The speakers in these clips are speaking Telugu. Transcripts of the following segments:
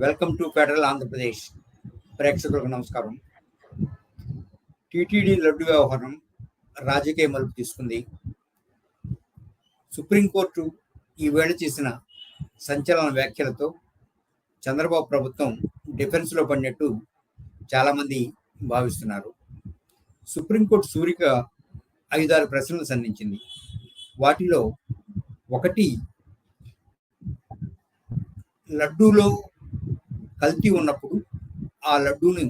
Welcome to federal Andhra Pradesh. ప్రేక్షకులకు నమస్కారం. టీటీడీ లడ్డు వ్యవహారం రాజకీయ మలుపు తీసుకుంది. సుప్రీంకోర్టు ఈ చేసిన సంచలన వ్యాఖ్యలతో చంద్రబాబు ప్రభుత్వం డిఫెన్స్లో పడినట్టు చాలామంది భావిస్తున్నారు. సుప్రీంకోర్టు సూరిక ఐదారు ప్రశ్నలు సంధించింది. వాటిలో ఒకటి లడ్డూలో కల్తీ ఉన్నప్పుడు ఆ లడ్డూను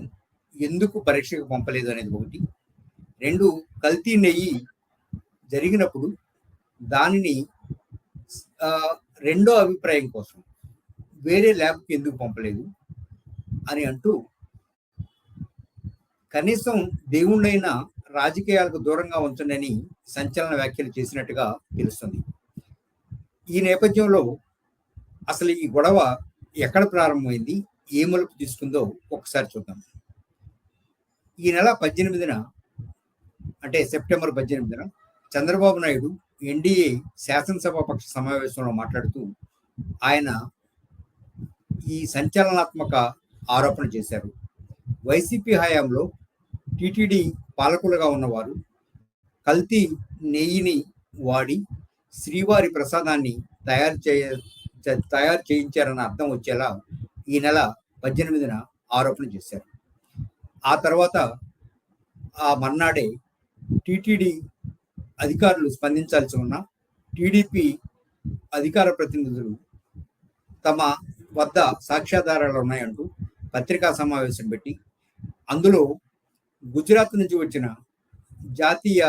ఎందుకు పరీక్షకు పంపలేదు అనేది ఒకటి. రెండు కల్తీ నెయ్యి జరిగినప్పుడు దానిని రెండో అభిప్రాయం కోసం వేరే ల్యాబ్కి ఎందుకు పంపలేదు అని అంటూ కనీసం దేవుణ్ణైనా రాజకీయాలకు దూరంగా ఉంచండి సంచలన వ్యాఖ్యలు చేసినట్టుగా తెలుస్తుంది. ఈ నేపథ్యంలో అసలు ఈ గొడవ ఎక్కడ ప్రారంభమైంది? ఏ మలుపు తీసుకుందో ఒకసారి చూద్దాం. ఈ నెల పద్దెనిమిదిన అంటే సెప్టెంబర్ పద్దెనిమిదిన చంద్రబాబు నాయుడు ఎన్డీఏ శాసనసభ పక్ష సమావేశంలో మాట్లాడుతూ ఆయన ఈ సంచలనాత్మక ఆరోపణ చేశారు. వైసీపీ హయాంలో టీటీడీ పాలకులుగా ఉన్నవారు కల్తీ నెయ్యిని వాడి శ్రీవారి ప్రసాదాన్ని తయారు చేయ తయారు చేయించారన్న అర్థం వచ్చేలా ఈ నెల పద్దెనిమిదిన ఆరోపణ చేశారు. ఆ తర్వాత ఆ మర్నాడే టీటీడీ అధికారులు స్పందించాల్సి ఉన్న టీడీపీ అధికార ప్రతినిధులు తమ వద్ద సాక్ష్యాధారాలు ఉన్నాయంటూ పత్రికా సమావేశం పెట్టి అందులో గుజరాత్ నుంచి వచ్చిన జాతీయ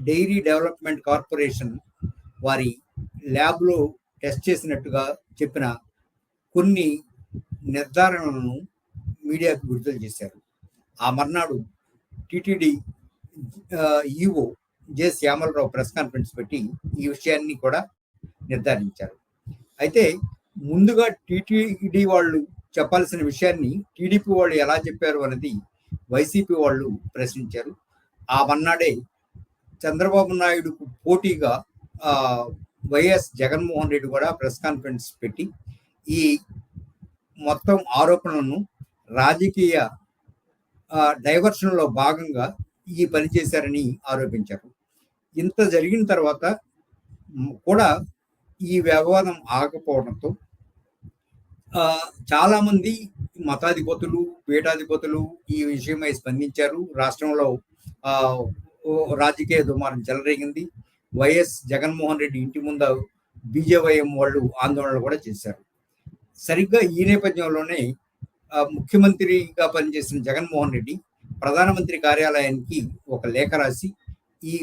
డైరీ డెవలప్మెంట్ కార్పొరేషన్ వారి ల్యాబ్లో టెస్ట్ చేసినట్టుగా చెప్పిన కొన్ని నిర్ధారణలను మీడియాకు విడుదల చేశారు. ఆ మర్నాడు TTD EO J. Shyamalarao press conference పెట్టి ఈ విషయాన్ని కూడా నిర్ధారించారు. అయితే ముందుగా టిటిడి వాళ్ళు చెప్పాల్సిన విషయాన్ని టీడీపీ వాళ్ళు ఎలా చెప్పారు అనేది వైసీపీ వాళ్ళు ప్రశ్నించారు. ఆ మన్నాడే చంద్రబాబు నాయుడుకు పోటీగా వైఎస్ జగన్మోహన్ రెడ్డి కూడా ప్రెస్ కాన్ఫరెన్స్ పెట్టి ఈ మొత్తం ఆరోపణలను రాజకీయ ఆ, డైవర్షన్లో భాగంగా ఈ పని చేశారని ఆరోపించారు. ఇంత జరిగిన తర్వాత కూడా ఈ వ్యవహారం ఆగకపోవడంతో ఆ, చాలా మంది మతాధిపతులు పీఠాధిపతులు ఈ విషయమై స్పందించారు. రాష్ట్రంలో ఆ, రాజకీయ దుమారం చెలరేగింది. వైఎస్ జగన్మోహన్ రెడ్డి ఇంటి ముందు బీజేవైఎం వాళ్ళు ఆందోళనలు కూడా చేశారు. సరిగ్గా ఈ నేపథ్యంలోనే ముఖ్యమంత్రిగా పనిచేసిన జగన్మోహన్ రెడ్డి ప్రధానమంత్రి కార్యాలయానికి ఒక లేఖ రాసి ఈ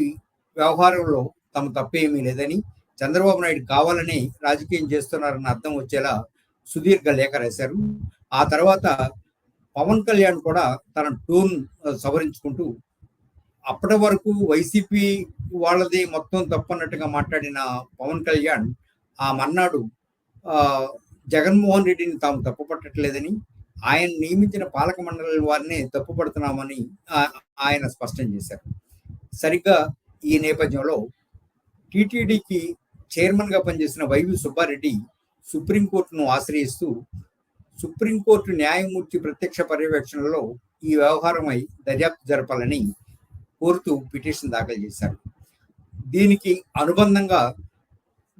వ్యవహారంలో తమ తప్పేమీ లేదని చంద్రబాబు నాయుడు కావాలని రాజకీయం చేస్తున్నారన్న అర్థం వచ్చేలా సుదీర్ఘ లేఖ రాశారు. ఆ తర్వాత పవన్ కళ్యాణ్ కూడా తన టోన్ సవరించుకుంటూ అప్పటి వరకు వైసీపీ వాళ్ళది మొత్తం తప్పన్నట్టుగా మాట్లాడిన పవన్ కళ్యాణ్ ఆ మన్నాడు ఆ, జగన్మోహన్ రెడ్డిని తాము తప్పుపట్టట్లేదని ఆయన నియమించిన పాలక మండలి వారిని తప్పుపడుతున్నామని ఆ- ఆయన స్పష్టం చేశారు. సరిగ్గా ఈ నేపథ్యంలో టిటిడికి చైర్మన్గా పనిచేసిన వైవి సుబ్బారెడ్డి సుప్రీంకోర్టును ఆశ్రయిస్తూ సుప్రీంకోర్టు న్యాయమూర్తి ప్రత్యక్ష పర్యవేక్షణలో ఈ వ్యవహారమై దర్యాప్తు జరపాలని కోరుతూ పిటిషన్ దాఖలు చేశారు. దీనికి అనుబంధంగా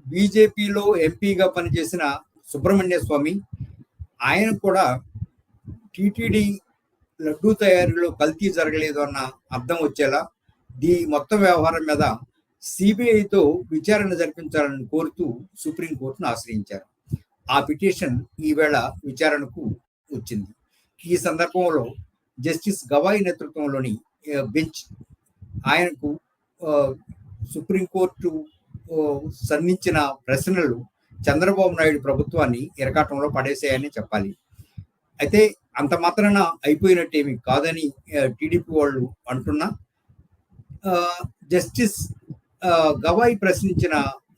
బీజేపీలో ఎంపీగా పనిచేసిన సుబ్రహ్మణ్య స్వామి ఆయన కూడా టీటీడీ లడ్డూ తయారీలో కల్తీ జరగలేదు అన్న అర్థం వచ్చేలా దీ మొత్తం వ్యవహారం మీద సిబిఐతో విచారణ జరిపించాలని కోరుతూ సుప్రీంకోర్టును ఆశ్రయించారు. ఆ పిటిషన్ ఈవేళ విచారణకు వచ్చింది. ఈ సందర్భంలో జస్టిస్ గవాయి నేతృత్వంలోని బెంచ్ ఆయనకు సుప్రీంకోర్టు ఆ, సంధించిన ప్రశ్నలు చంద్రబాబు నాయుడు ప్రభుత్వాన్ని ఇరకాటంలో పడేసాయని చెప్పాలి. అయితే అంత మాత్రాన అయిపోయినట్టేమి కాదని టీడీపీ వాళ్ళు అంటున్నా. ఆ, జస్టిస్ గవాయి ప్రశ్నించిన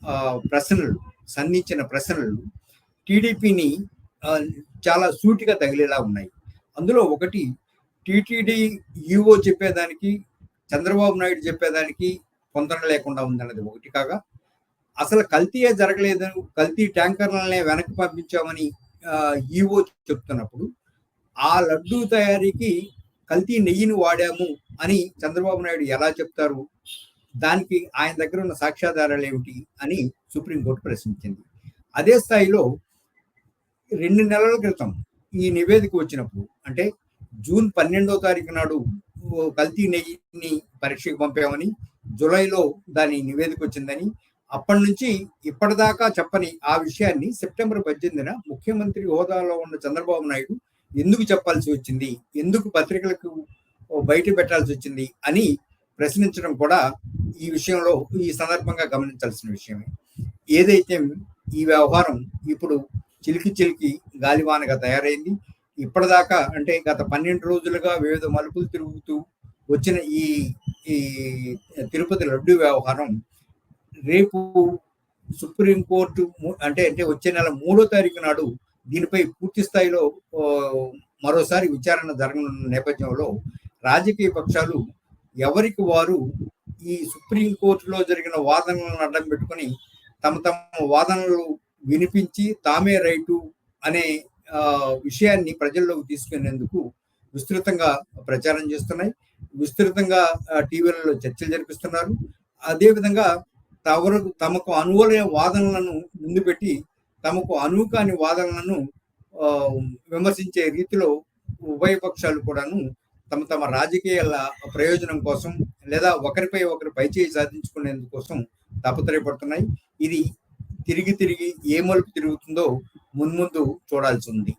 ఆ, ప్రశ్నలు సంధించిన ప్రశ్నలు టీడీపీని చాలా సూటిగా తగిలేలా ఉన్నాయి. అందులో ఒకటి టీటీడీ ఈఓ చెప్పేదానికి చంద్రబాబు నాయుడు చెప్పేదానికి పొందడం లేకుండా ఉందన్నది ఒకటి కాగా అసలు కల్తీయే జరగలేదు కల్తీ ట్యాంకర్లనే వెనక్కి పంపించామని ఈవో చెప్తున్నప్పుడు ఆ లడ్డు తయారీకి కల్తీ నెయ్యిని వాడాము అని చంద్రబాబు నాయుడు ఎలా చెప్తారు? దానికి ఆయన దగ్గర ఉన్న సాక్ష్యాధారాలు ఏమిటి అని సుప్రీంకోర్టు ప్రశ్నించింది. అదే స్థాయిలో రెండు నెలల క్రితం ఈ నివేదిక వచ్చినప్పుడు అంటే జూన్ పన్నెండో తారీఖు నాడు కల్తీ నెయ్యిని పరీక్షకు పంపామని జూలైలో దాని నివేదిక వచ్చిందని అప్పటి నుంచి ఇప్పటిదాకా చెప్పని ఆ విషయాన్ని సెప్టెంబర్ పద్దెనిమిదిన ముఖ్యమంత్రి హోదాలో ఉన్న చంద్రబాబు నాయుడు ఎందుకు చెప్పాల్సి వచ్చింది? ఎందుకు పత్రికలకు బయట పెట్టాల్సి వచ్చింది? అని ప్రశ్నించడం కూడా ఈ విషయంలో ఈ సందర్భంగా గమనించాల్సిన విషయమే. ఏదైతే ఈ వ్యవహారం ఇప్పుడు చిలికి చిలికి గాలివానగా తయారైంది ఇప్పటిదాకా అంటే గత పన్నెండు రోజులుగా వివిధ మలుపులు తిరుగుతూ వచ్చిన ఈ ఈ తిరుపతి లడ్డు వ్యవహారం రేపు సుప్రీంకోర్టు అంటే అంటే వచ్చే నెల మూడో తారీఖు నాడు దీనిపై పూర్తి స్థాయిలో మరోసారి విచారణ జరగనున్న నేపథ్యంలో రాజకీయ పక్షాలు ఎవరికి వారు ఈ సుప్రీంకోర్టులో జరిగిన వాదనలను అడ్డం పెట్టుకొని తమ తమ వాదనలు వినిపించి తామే రైటు అనే విషయాన్ని ప్రజల్లోకి తీసుకునేందుకు విస్తృతంగా ప్రచారం చేస్తున్నాయి. విస్తృతంగా టీవీలలో చర్చలు జరిపిస్తున్నారు. అదేవిధంగా తవరు తమకు అనువైన వాదనలను ముందు పెట్టి తమకు అనువు కాని వాదనలను ఆ, విమర్శించే రీతిలో ఉభయ పక్షాలు కూడాను తమ తమ రాజకీయ ప్రయోజనం కోసం లేదా ఒకరిపై ఒకరు పైచేయి సాధించుకునేందుకోసం తాపత్రయపడుతున్నాయి. ఇది తిరిగి తిరిగి ఏ మలుపు తిరుగుతుందో మున్ముందు చూడాల్సి ఉంది.